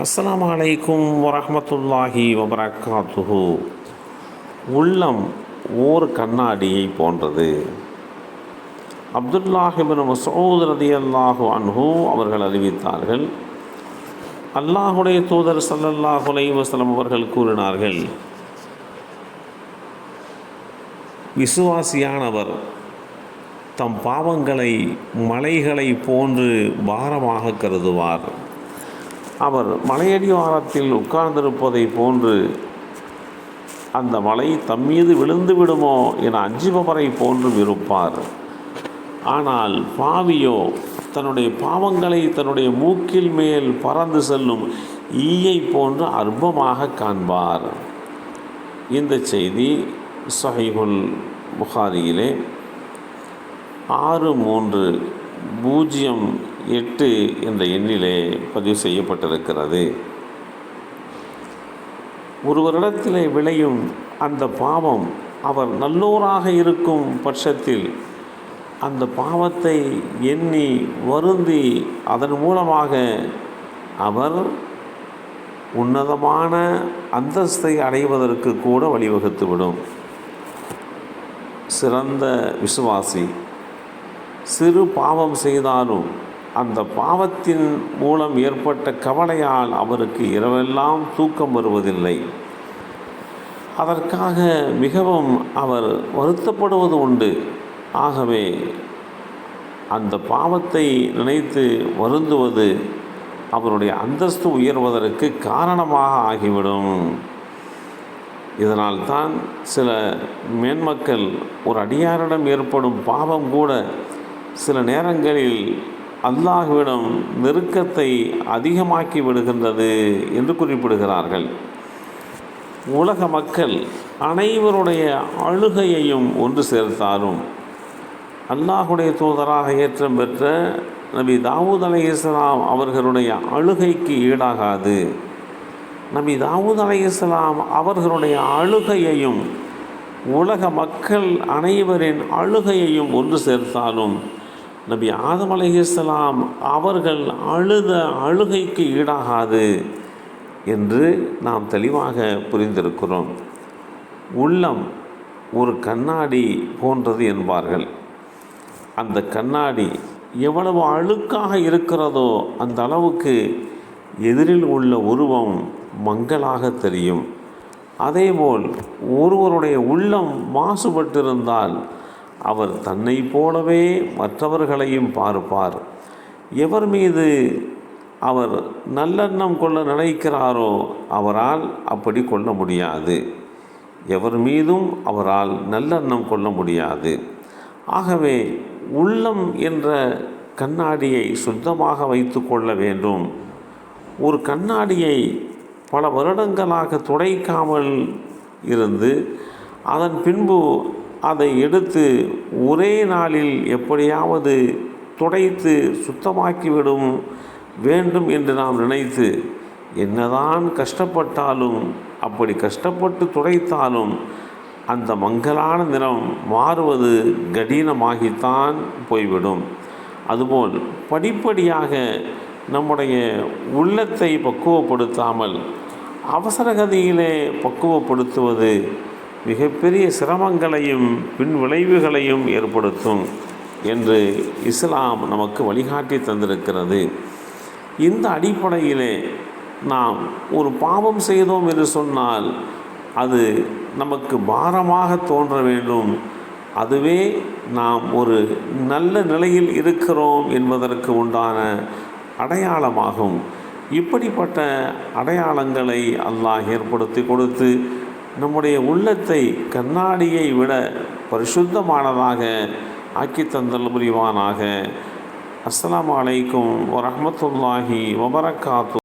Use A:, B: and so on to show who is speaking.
A: அஸ்லாம் அலைக்கும் வரமத்துல்லாஹி வபரகாத்துஹு உள்ளம் ஓர் கண்ணாடியை போன்றது. அப்துல்லாஹிபின் மசூத் ரதியல்லாஹு அன்ஹு அவர்கள் அறிவித்தார்கள். அல்லாஹுடைய தூதர் சல்லல்லாஹ் அலைஹி அவர்கள் கூறினார்கள் விசுவாசியானவர் தம் பாவங்களை மலைகளை போன்று பாரமாக கருதுவார். அவர் மலையடிவாரத்தில் உட்கார்ந்திருப்பதை போன்று அந்த மலை தம்மீது விழுந்து விடுமோ என அஞ்சுபவரை போன்று இருப்பார். ஆனால் பாவியோ தன்னுடைய பாவங்களை தன்னுடைய மூக்கில் மேல் பறந்து செல்லும் ஈயை போன்று அற்பமாக காண்பார். இந்த செய்தி சஹீஹுல் புகாரியிலே ஆறு மூன்று பூஜ்ஜியம் எட்டு என்ற எண்ணிலே பதிவு செய்யப்பட்டிருக்கிறது. ஒருவரிடத்திலே விளையும் அந்த பாவம் அவர் நல்லோராக இருக்கும் பட்சத்தில் அந்த பாவத்தை எண்ணி வருந்தி அதன் மூலமாக அவர் உன்னதமான அந்தஸ்தை அடைவதற்கு கூட வழிவகுத்துவிடும் சிறந்த விசுவாசி. சிறு பாவம் செய்தாலும் அந்த பாவத்தின் மூலம் ஏற்பட்ட கவலையால் அவருக்கு இரவெல்லாம் தூக்கம் வருவதில்லை. அதற்காக மிகவும் அவர் வருத்தப்படுவது உண்டு. ஆகவே அந்த பாவத்தை நினைத்து வருந்துவது அவருடைய அந்தஸ்து உயர்வதற்கு காரணமாக ஆகிவிடும். இதனால்தான் சில மேன்மக்கள் ஒரு அடியாரிடம் ஏற்படும் பாவம் கூட சில நேரங்களில் அல்லாஹுவிடம் நெருக்கத்தை அதிகமாக்கி விடுகின்றது என்று குறிப்பிடுகிறார்கள். உலக மக்கள் அனைவருடைய அழுகையையும் ஒன்று சேர்த்தாலும் அல்லாஹுடைய தூதராக ஏற்றம் பெற்ற நபி தாவூத் அலை இஸ்லாம் அவர்களுடைய அழுகைக்கு ஈடாகாது. நபி தாவூத் அலை இஸ்லாம் அவர்களுடைய அழுகையையும் உலக மக்கள் அனைவரின் அழுகையையும் ஒன்று சேர்த்தாலும் நபி ஆதம் அலைஹிஸ்லாம் அவர்கள் அழுத அழுகைக்கு ஈடாகாது என்று நாம் தெளிவாக புரிந்திருக்கிறோம். உள்ளம் ஒரு கண்ணாடி போன்றது என்பார்கள். அந்த கண்ணாடி எவ்வளவு அழுக்காக இருக்கிறதோ அந்த அளவுக்கு எதிரில் உள்ள உருவம் மங்களாக தெரியும். அதேபோல் ஒருவருடைய உள்ளம் மாசுபட்டிருந்தால் அவர் தன்னை போலவே மற்றவர்களையும் பார்ப்பார். எவர் மீது அவர் நல்லெண்ணம் கொள்ள நினைக்கிறாரோ அவரால் அப்படி கொள்ள முடியாது. எவர் மீதும் அவரால் நல்லெண்ணம் கொள்ள முடியாது. ஆகவே உள்ளம் என்ற கண்ணாடியை சுத்தமாக வைத்து கொள்ள வேண்டும். ஒரு கண்ணாடியை பல வருடங்களாக துடைக்காமல் இருந்து அதன் பின்பு அதை எடுத்து ஒரே நாளில் எப்படியாவது துடைத்து சுத்தமாக்கிவிடும் வேண்டும் என்று நாம் நினைத்து என்னதான் கஷ்டப்பட்டாலும் அப்படி கஷ்டப்பட்டு துடைத்தாலும் அந்த மங்கலான நிறம் மாறுவது கடினமாகித்தான் போய்விடும். அதுபோல் படிப்படியாக நம்முடைய உள்ளத்தை பக்குவப்படுத்தாமல் அவசரகதியிலே பக்குவப்படுத்துவது மிகப்பெரிய சிரமங்களையும் பின் விளைவுகளையும் ஏற்படுத்தும் என்று இஸ்லாம் நமக்கு வழிகாட்டி தந்திருக்கிறது. இந்த அடிப்படையிலே நாம் ஒரு பாவம் செய்தோம் என்று சொன்னால் அது நமக்கு பாரமாக தோன்ற வேண்டும். அதுவே நாம் ஒரு நல்ல நிலையில் இருக்கிறோம் என்பதற்கு உண்டான அடையாளமாகும். இப்படிப்பட்ட அடையாளங்களை அல்லாஹ் ஏற்படுத்தி கொடுத்து நம்முடைய உள்ளத்தை கண்ணாடியை விட பரிசுத்தமானதாக ஆக்கி தந்தல் புரிவானாக. அஸ்லாம் வலைக்கும் வரமத்துல்லாஹி வபரகாத்து.